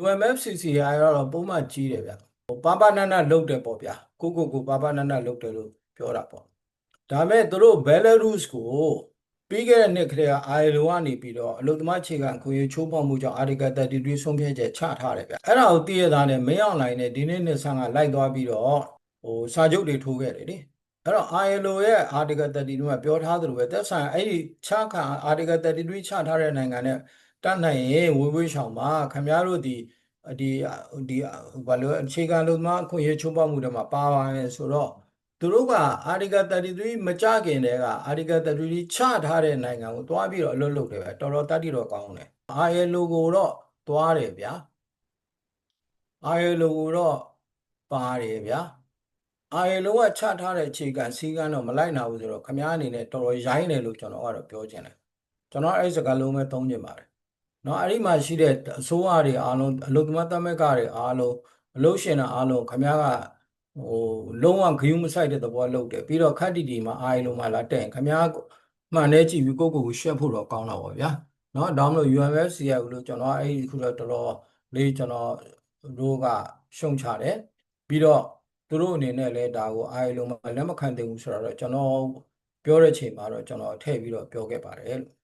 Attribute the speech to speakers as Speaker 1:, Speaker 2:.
Speaker 1: UMFCCI ကတော့ပုံမှန်ကြီးတယ်ဗျဟိုပါပါနနလုတ်တယ်ပေါ့ဗျာကိုကိုကိုပါပါနနလုတ်တယ်လို့ပြောတာပေါ့ဒါမဲ့သူတို့ Belarus ကိုပြီးခဲ့တဲ့နှစ်ကလေးက ILO ကနေပြီးတော့အလုတ်သမားခြေခံအခွင့်အရေးချိုးဖောက်မှုကြောင့် Article 33ဆုံးဖြတ်ချက်ချထားတယ်ဗျအဲ့ဒါကိုတည့်ရသားနဲ့မင်းအောင်လိုင်းနဲ့ဒီနေ့နှစ်ဆန်းကလိုက်သွားပြီးတော့ဟိုစာချုပ်တွေထိုးခဲ့တယ်လေအဲ့တော့ ILO ရဲ့ Article 32ကပြောထားသလိုပဲသက်ဆိုင်အဲ့ဒီချခံ Article 33ချထားတဲ့နိုင်ငံနဲ့ တတ်နိုင်ရင်ဝေဝေးရှောင်ပါခင်ဗျားတို့ဒီဒီဒီဘာလို့အခြေခံလို့မှအခွင့်အရေးချိုးဖောက်မှုတွေမှာပါပါမယ်ဆိုတော့သူတို့က Article 33မကြခင်တည်းက Article 33ချထားတဲ့နိုင်ငံကိုတွားပြီးတော့အလုပ်လုပ်တယ်ပဲတော်တော်တတ်တိတော့ကောင်းတယ် ILO ကိုတော့တွားတယ်ဗျာ ILO ကိုတော့ပါတယ်ဗျာ ILO ကချထားတဲ့အခြေခံစည်းကမ်းတော့မလိုက်နိုင်ဘူးဆိုတော့ခမားအနေနဲ့တော်တော်ရိုင်းတယ်လို့ကျွန်တော်ကတော့ပြောချင်တယ်ကျွန်တော်အဲ့ဒီစကားလုံးပဲသုံးချင်ပါတယ် နော်အဲ့ဒီမှာရှိတဲ့အစိုးရတွေအားလုံးအလုသမသမက်ကတွေအားလုံးအလုရှင်တွေအားလုံးခမားကဟိုလုံးဝဂယုမဆိုင်တဲ့သဘောလုပ်တယ်ပြီးတော့ခတ်တီတီမှာအားရလုံးမှာလာတဲ့ခမားမှန်နေကြည့်ပြီးကိုကိုကိုရှက်ဖို့တော့ကောင်းတာပါဗျာနော်ဒါမှမဟုတ် UMFCI ကိုလို့ကျွန်တော်အဲ့ဒီခုတော့တော်တော်လေးကျွန်တော်တို့ကရှုံချတယ်ပြီးတော့သူတို့အနေနဲ့လည်းဒါကိုအားရလုံးမှာလက်မခံသင့်ဘူးဆိုတော့ကျွန်တော်ပြောတဲ့ချိန်မှာတော့ကျွန်တော်ထည့်ပြီးတော့ပြောခဲ့ပါတယ်လို့